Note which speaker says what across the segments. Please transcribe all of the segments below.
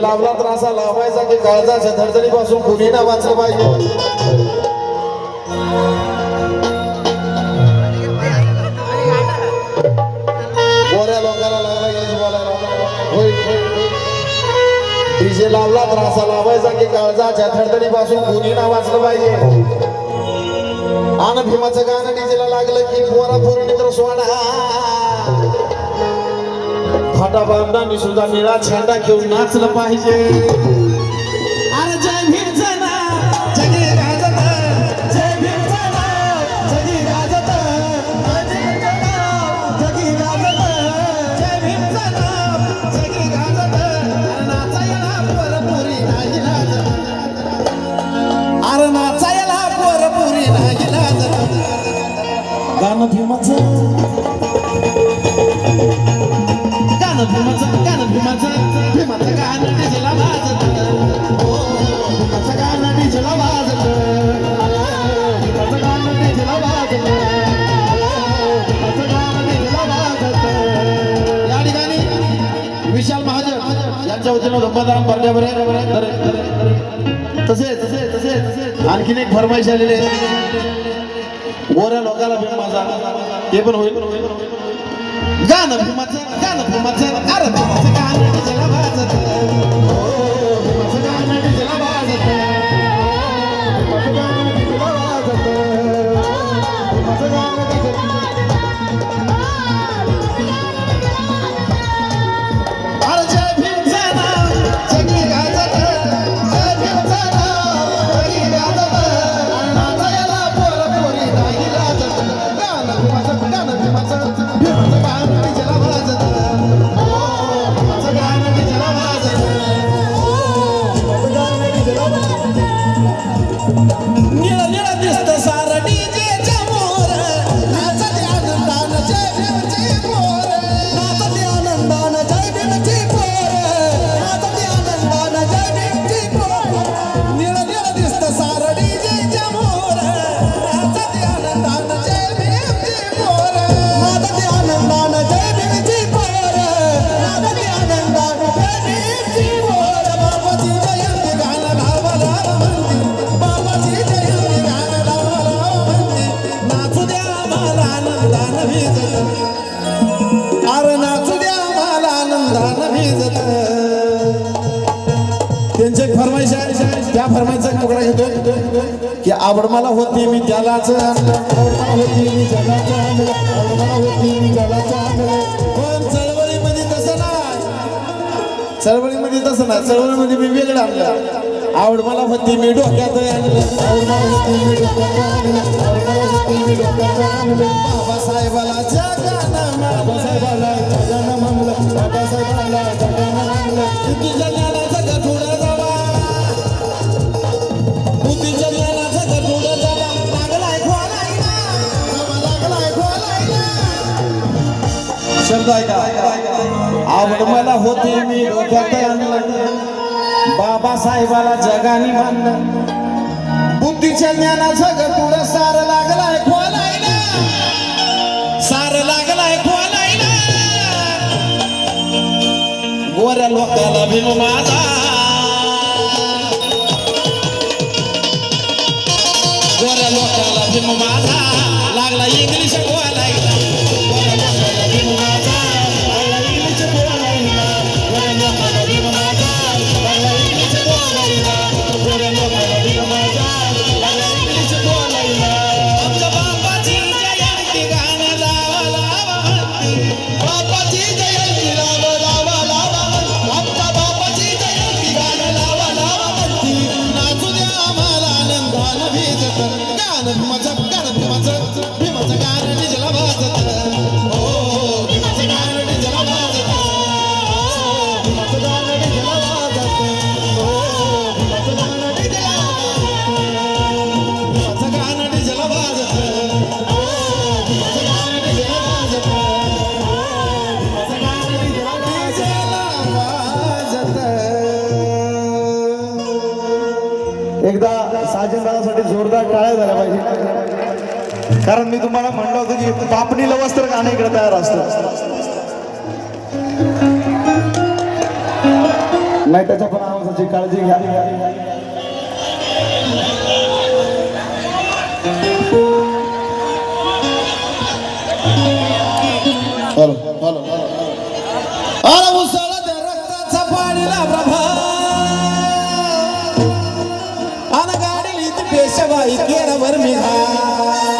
Speaker 1: DJ लावला तर असा लावायचा की काळजाच्या धडधडीपासून कुणी ना वाचलं पाहिजे. लागला डीजे लावला तर असा लावायचा की काळजाच्या धडधडीपासून कुणी ना वाचलं पाहिजे. आन भीमाचं गाणं डीजेला लागलं की पोरा पूर्ण तर सोडा. फाटा बांधताना सुद्धा निळा झेंडा घेऊन नाचलं पाहिजे. यांच्या वतीनं तसेच भरल्यावर आणखीन एक फरमाईश आलेली आहे. गोऱ्या लोकाला भीम माझा. ते पण होईल. गाणं भीमाचं गाणं भीमाचं अरे भीमाचं गाणं निळ निळ धर्माचा तुकडा घेतो की आवड मला होती मी त्यालाच होती मी त्यालाच आणलं. मला होती मी त्यालाच पण चळवळीमध्ये तसं नाही. चळवळीमध्ये तसं नाही. चळवळीमध्ये मी वेगळं आणलं. आवड मला होती मी डोक्यात आणलं. आवड होती मी डोक्यात आणलं. आवड होती मी डोक्यात आणलं. बाबासाहेबाला जगानं बाबासाहेबाला जगानं म्हणलं बाबासाहेबाला जगानं म्हणलं तुझ्या शब्द ऐका. आवड मला होती मी डोक्यात आणलं. बाबासाहेबाला जगाने मानलं. बुद्धीच्या ज्ञानाचं तुला सार लागलाय खोलाय सार लागलाय खोलाय गोऱ्या लोकाला भीम माझा. गोऱ्या लोकाला भीम माझा. लागला इंग्लिश आनंदानं भिजत गाणं भीमाचं गाणं थोडा टाळ्या झाला पाहिजे कारण मी तुम्हाला म्हणलं होतं की पापणीला वस्त्र गाणं इकडे तयार असतं. नाही त्याच्या पण आवाजाची काळजी घ्या. शबाई केरावर मेघा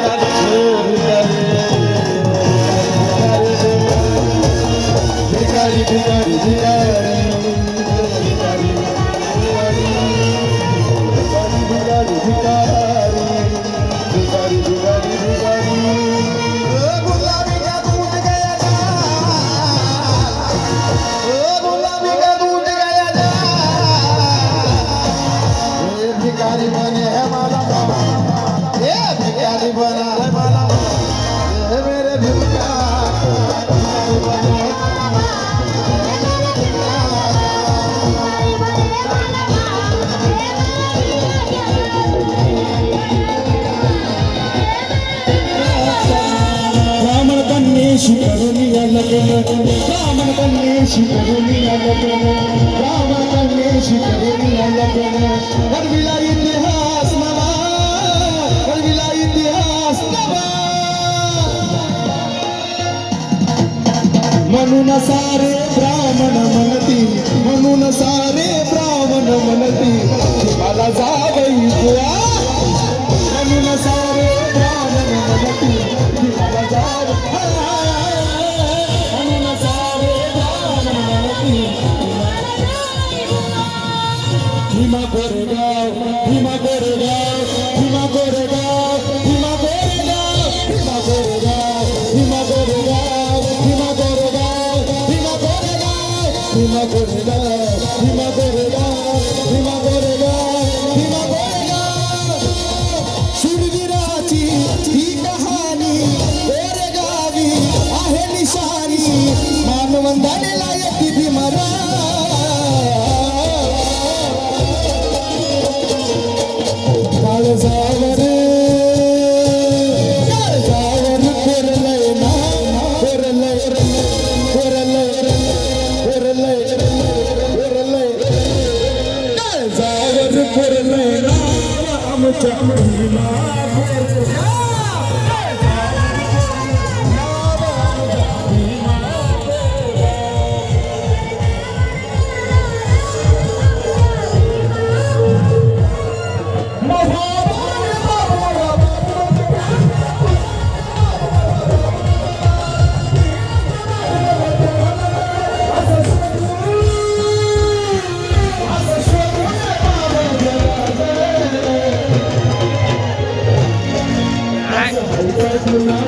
Speaker 1: that it's रामन कन्ये शिकरुणी अलपन राम
Speaker 2: कन्ये शिकरुणी अलपन
Speaker 1: वडविला इतिहास नवा वडविला इतिहास नवा
Speaker 2: म्हणून सारे ब्राह्मण म्हणतील म्हणून सारे ब्राह्मण म्हणतील मला जावई तुया My Mago
Speaker 3: Tonight.